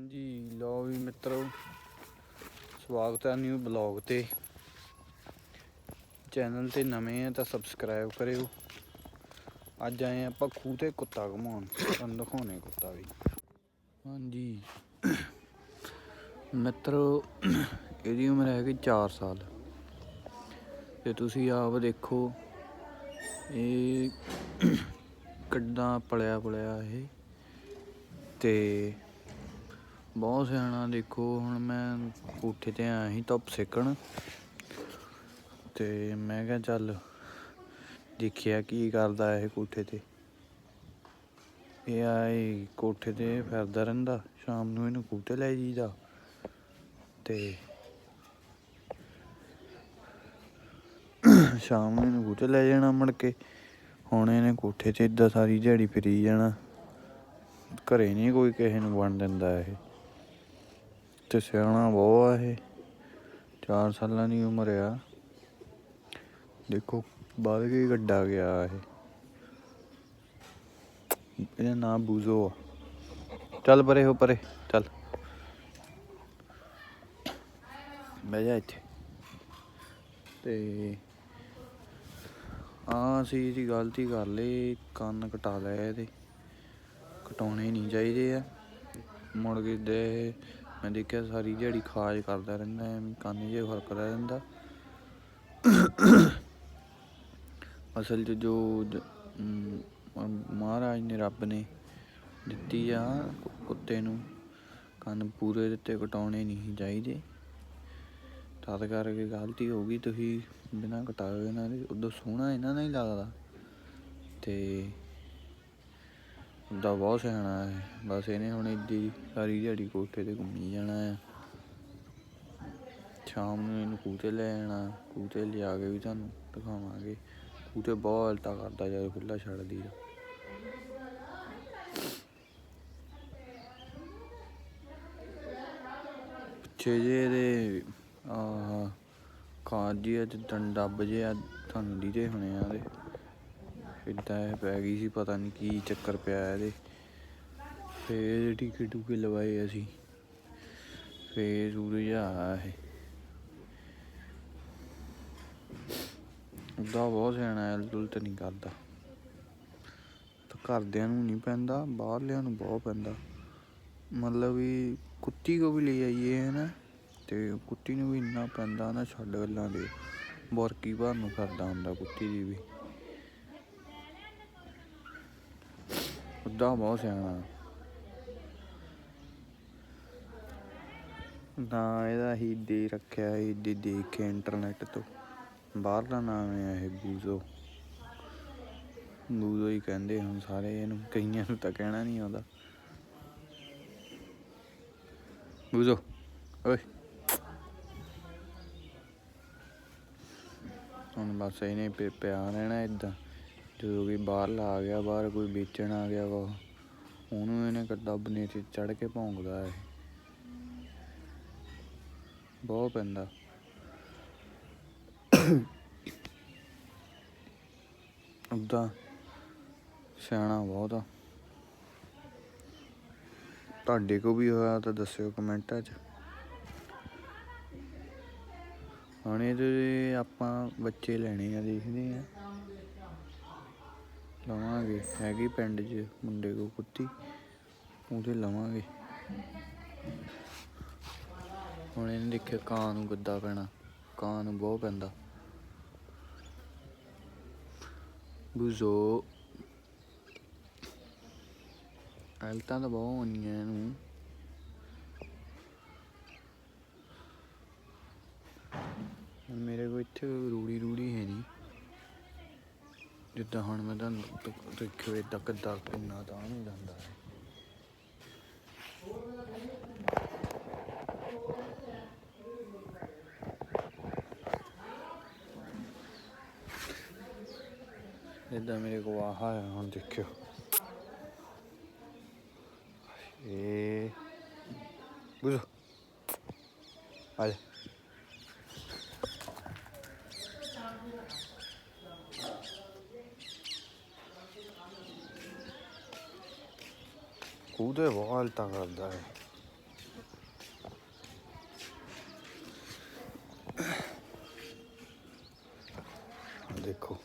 ਹਾਂਜੀ ਲੋ ਵੀ ਮਿੱਤਰੋ, ਸਵਾਗਤ ਹੈ ਨਿਊ ਬਲੌਗ ਤੇ। ਚੈਨਲ ਤੇ ਨਵੇਂ ਆ ਤਾਂ ਸਬਸਕ੍ਰਾਈਬ ਕਰਿਓ। ਅੱਜ ਆਏ ਆਪਾਂ ਖੂਹ ਤੇ ਕੁੱਤਾ ਘਮਾਉਣ, ਤੁਹਾਨੂੰ ਦਿਖਾਉਣੇ ਕੁੱਤਾ ਵੀ। ਹਾਂਜੀ। ਮਿੱਤਰੋ, ਇਹਦੀ ਉਮਰ ਹੈਗੀ 4 ਸਾਲ। ਤੇ ਤੁਸੀਂ ਆਪ ਦੇਖੋ, ਇਹ ਕਿੱਦਾਂ ਪਲਿਆ ਪਲਿਆ ਇਹ। ਤੇ ਬਹੁਤ ਸਿਆਣਾ, ਦੇਖੋ, ਹੁਣ ਮੈਂ ਕੋਠੇ ਤੇ ਆਇਆ ਸੀ ਧੁੱਪ ਸੇਕਣ। ਤੇ ਮੈਂ ਕਿਹਾ ਚੱਲ ਦੇਖਿਆ ਕੀ ਕਰਦਾ ਇਹ ਕੋਠੇ ਤੇ। ਇਹ ਆਏ ਕੋਠੇ ਤੇ ਫਿਰਦਾ ਰਹਿੰਦਾ, ਸ਼ਾਮ ਨੂੰ ਇਹਨੂੰ ਕੋਠੇ ਲੈ ਜੀਦਾ ਤੇ ਸ਼ਾਮ ਨੂੰ ਇਹਨੂੰ ਕੋਠੇ ਲੈ ਜਾਣਾ ਮੁੜ ਕੇ। ਹੁਣ ਇਹਨੇ ਕੋਠੇ ਤੇ ਇਦਾਂ ਸਾਰੀ ਦਿਹਾੜੀ ਫਿਰੀ ਜਾਣਾ। ਘਰੇ ਨਹੀਂ ਕੋਈ ਕਿਸੇ ਨੂੰ ਬਣ ਦਿੰਦਾ ਇਹ। ਤੇ ਸਿਆਣਾ ਬਹੁਤ ਆ ਇਹ। 4 ਸਾਲਾਂ ਦੀ ਉਮਰ ਆ। ਦੇਖੋ, ਵੱਧ ਕੇ ਗੱਡਾ ਗਿਆ ਇਹ। ਇਹਦਾ ਨਾਮ ਬੂਜ਼ੋ ਚੱਲ ਪਰੇ ਹੋ, ਪਰੇ। ਚੱਲ। ਬਹਿ ਜਾ ਇੱਥੇ। ਤੇ ਆ ਅਸੀਂ ਇਹਦੀ ਗਲਤੀ ਕਰ ਲਈ, ਕੰਨ ਕਟਾ ਲਏ ਇਹਦੇ। ਕਟਾਉਣੇ ਨਹੀਂ ਚਾਹੀਦੇ ਆ। ਮੁੜ ਕੇ ਦੇ ਮੈਂ ਦੇਖਿਆ ਸਾਰੀ ਦਿਹਾੜੀ ਖਾਜ ਕਰਦਾ ਰਹਿੰਦਾ, ਐਵੇਂ ਕੰਨ ਜੇ ਫਰਕਦਾ ਰਹਿੰਦਾ। ਅਸਲ 'ਚ ਜੋ ਮਹਾਰਾਜ ਨੇ ਰੱਬ ਨੇ ਦਿੱਤੀ ਆ ਕੁੱਤੇ ਨੂੰ, ਕੰਨ ਪੂਰੇ ਦਿੱਤੇ, ਕਟਾਉਣੇ ਨਹੀਂ ਚਾਹੀਦੇ। ਤਦ ਕਰਕੇ ਗਲਤੀ ਹੋ ਗਈ, ਤੁਸੀਂ ਬਿਨਾਂ ਕਟਾਏ ਇਹਨਾਂ ਦੇ, ਉਦੋਂ ਸੋਹਣਾ ਇਹਨਾਂ ਦਾ ਹੀ ਲੱਗਦਾ। ਤੇ ਦਾ ਬਹੁਤ ਸਿਆਣਾ ਹੈ। ਬਸ ਇਹਨੇ ਹੁਣ ਇੱਦੀ ਸਾਰੀ ਦਿਹਾੜੀ ਕੋਠੇ ਤੇ ਘੁੰਮੀ ਜਾਣਾ ਹੈ। ਸ਼ਾਮ ਨੂੰ ਇਹਨੂੰ ਕੂਤੇ ਲੈ ਆਣਾ, ਕੂਤੇ ਲਿਆ ਕੇ ਵੀ ਤੁਹਾਨੂੰ ਦਿਖਾਵਾਂਗੇ। ਕੂਤੇ ਬਹੁਤ ਹਲਤਾ ਕਰਦਾ ਜਦੋਂ ਖੁੱਲਾ ਛੱਡਦੀ ਆ। ਪਿੱਛੇ ਜੇ ਇਹਦੇ ਆਹ, ਖਾਦ ਜੀ ਅੱਜ ਡੱਬ ਜੇ ਆ, ਤੁਹਾਨੂੰ ਦੀਦੇ ਹੋਣੇ ਆ ਇਹਦੇ। ਕਿੱਦਾਂ ਇਹ ਪੈ ਗਈ ਸੀ, ਪਤਾ ਨਹੀਂ ਕੀ ਚੱਕਰ ਪਿਆ ਇਹਦੇ। ਫੇਰ ਟੀਕੇ ਟੂਕੇ ਲਵਾਏ ਅਸੀਂ। ਫੇਰ ਸੂਰਜ ਆ ਇਹ। ਦਾ ਬਹੁਤ ਸਿਆਣਾ ਹੈ, ਉਲਟ ਨਹੀਂ ਕਰਦਾ। ਤਾਂ ਘਰਦਿਆਂ ਨੂੰ ਨਹੀਂ ਪੈਂਦਾ, ਬਾਹਰਲਿਆਂ ਨੂੰ ਬਹੁਤ ਪੈਂਦਾ। ਮਤਲਬ ਵੀ ਕੁੱਤੀ ਕੋ ਵੀ ਲੈ ਆਈਏ ਹੈ ਨਾ ਤੇ ਕੁੱਤੀ ਨੂੰ ਵੀ ਇੰਨਾ ਪੈਂਦਾ ਨਾ, ਛੱਡ ਗੱਲਾਂ ਦੇ। ਬੋਰਕੀ ਭਰ ਨੂੰ ਕਰਦਾ ਹੁੰਦਾ ਕੁੱਤੀ ਦੀ ਵੀ। ਉਦਾਂ ਬਹੁਤ ਸਿਆਣਾ। ਨਾ ਇਹਦਾ ਹੀ ਦੇ ਰੱਖਿਆ ਹੀ ਦੇ ਦੇਖ ਕੇ ਇੰਟਰਨੈਟ ਤੋਂ। ਬਾਹਰਲਾ ਨਾਮ ਹੈ ਇਹ ਬੂਜ਼ੋ। ਬੂਜ਼ੋ ਹੀ ਕਹਿੰਦੇ ਹੁਣ ਸਾਰੇ ਇਹਨੂੰ, ਕਈਆਂ ਨੂੰ ਤਾਂ ਕਹਿਣਾ ਨਹੀਂ ਆਉਂਦਾ। ਬੂਜ਼ੋ, ਓਏ। ਹੁਣ ਬਸ ਇਹਨੇ ਪਿਆ ਰਹਿਣਾ ਇਦਾਂ ਜਦੋਂ ਵੀ ਬਾਹਰਲਾ ਆ ਗਿਆ, ਬਾਹਰ ਕੋਈ ਵੇਚਣ ਆ ਗਿਆ ਵਾ। ਉਹਨੂੰ ਇਹਨੇ ਕੱਡਾ ਤੇ ਚੜ ਕੇ ਭੌਂਕਦਾ ਹੈ ਬਹੁਤ ਪੈਂਦਾ। ਉਦਾਂ ਸਿਆਣਾ ਬਹੁਤ ਆ। ਤੁਹਾਡੇ ਕੋ ਵੀ ਹੋਇਆ ਤਾਂ ਦੱਸਿਓ ਕਮੈਂਟਾਂ 'ਚ। ਹੁਣ ਇਹਦੇ ਆਪਾਂ ਬੱਚੇ ਲੈਣੇ ਆ, ਦੇਖਦੇ ਆ। ਲਵਾਂਗੇ। ਹੈਗੀ ਪਿੰਡ 'ਚ ਮੁੰਡੇ ਕੋ ਕੁੱਤੀ, ਉਹਦੇ ਲਵਾਂਗੇ। ਹੁਣ ਇਹਨੇ ਦੇਖਿਆ ਕਾਂ ਨੂੰ ਗੱਦਾ ਪੈਣਾ। ਕਾਂ ਨੂੰ ਬਹੁਤ ਪੈਂਦਾ। ਬੁਜ਼ੋ। ਹਾਲਤਾਂ ਤਾਂ ਬਹੁਤ ਹੋਣੀਆਂ ਇਹਨੂੰ। ਮੇਰੇ ਕੋਲ ਇੱਥੇ ਜਿੱਦਾਂ ਹੁਣ ਮੈਂ ਤੁਹਾਨੂੰ ਦ- ਦੇਖਿਓ ਏਦਾਂ ਕਿੱਦਾਂ, ਕਿੰਨਾ ਤਾਂ ਨਹੀਂ ਜਾਂਦਾ ਹੈ ਇਦਾਂ ਮੇਰੇ ਕੋਲ ਆਹ ਹੈ ਹੁਣ ਦੇਖਿਓ। ਇਹ ਗੁਜ਼ੋ ਆ ਜਾ। ਉਹਦੇ ਵਾਲ ਤਾਂ ਕਰਦਾ ਹੈ ਦੇਖੋ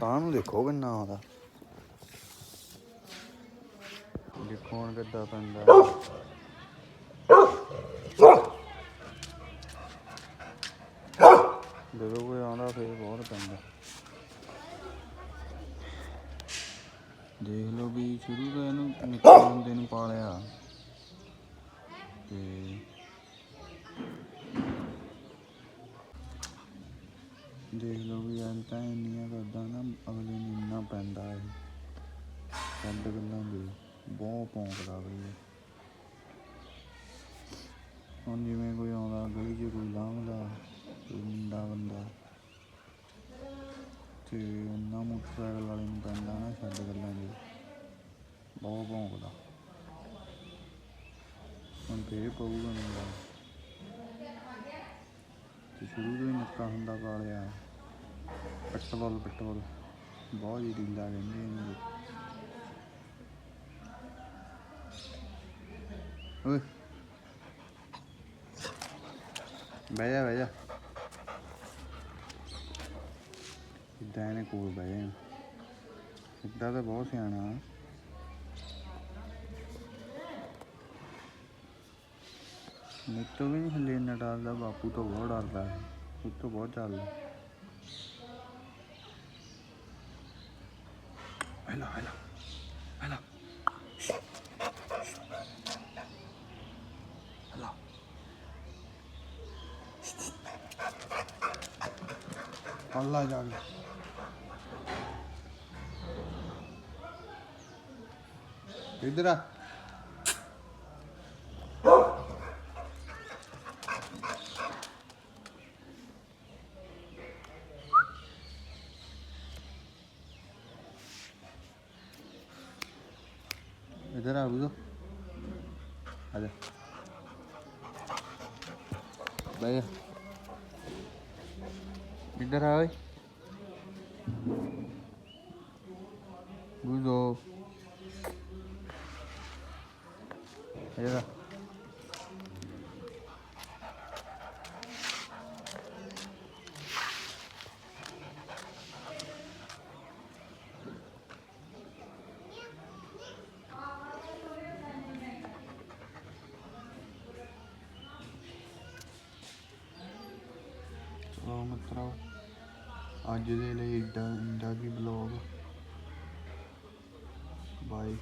ਤਾਂ ਨੂੰ ਦੇਖੋ ਕਿੰਨਾ ਆਉਂਦਾ? ਦੇਖੋ ਹੁਣ ਕਿੱਦਾਂ ਪੈਂਦਾ। ਜਦੋਂ ਕੋਈ ਆਉਂਦਾ, ਫੇਰ ਬਹੁਤ ਪੈਂਦਾ। ਦੇਖ ਲਓ ਵੀ ਸ਼ੁਰੂ ਤੋਂ ਇਹਨੂੰ ਨਿੱਕੇ ਹੁੰਦੇ ਨੂੰ ਪਾਲਿਆ। ਤੇ ਦੇਖ ਲਓ ਵੀ ਐਂ ਤਾਂ ਇੰਨੀਆਂ ਕਰਦਾ ਨਾ, ਅਗਲੇ ਨੂੰ ਇੰਨਾ ਪੈਂਦਾ ਇਹ। ਛੱਡ ਗੱਲਾਂ ਦੀ ਬਹੁਤ ਭੌਂਕਦਾ ਬਈ ਹੁਣ ਜਿਵੇਂ ਕੋਈ ਆਉਂਦਾ ਗਲੀ 'ਚ ਕੋਈ ਲੰਘਦਾ ਕੋਈ ਮੁੰਡਾ ਬੰਦਾ ਤੇ ਉਹਨਾਂ ਮੋਟਰਸਾਈਕਲ ਵਾਲੇ ਨੂੰ ਪੈਂਦਾ ਨਾ ਛੱਡ ਗੱਲਾਂ ਦੀ ਬਹੁਤ ਭੌਂਕਦਾ। ਹੁਣ ਫੇਰ ਪਊਗਾ ਮੈਨੂੰ ਤੇ ਸ਼ੁਰੂ ਤੋਂ ਹੀ ਨਿੱਕਾ ਹੁੰਦਾ ਪਾਲਿਆ ਪੈਟਰੋਲ ਪੈਟਰੋਲ। ਬਹੁਤ ਹੀ ਢੀਲਾ ਕਹਿੰਦੇ ਇਹਨੂੰ ਓਏ। ਬਹਿ ਜਾ ਬਹਿ ਜਾ। ਇੱਦਾਂ ਇਹਨੇ ਕੋਲ ਬਹਿ ਜਾ ਇੱਦਾਂ ਤਾਂ ਬਹੁਤ ਸਿਆਣਾ। ਮੇਰੇ ਤੋਂ ਵੀ ਨਹੀਂ ਹਲੇ ਇੰਨਾ ਡਰਦਾ, ਬਾਪੂ ਤੋਂ ਬਹੁਤ ਡਰਦਾ ਹੈ ਉਹ ਤੋਂ ਬਹੁਤ ਚੱਲਦਾ। Hello hello hello. Hello. Allah 얘들아 얘들아 웃어 가자 나야 얘들아 어이 무서워 आ ਚਲੋ ਮਿੱਤਰੋ ਅੱਜ ਦੇ ਲਈ ਇੱਡਾ ਇੰਡਾ ਕੀ ਬਲੌਗ ਬਾਏ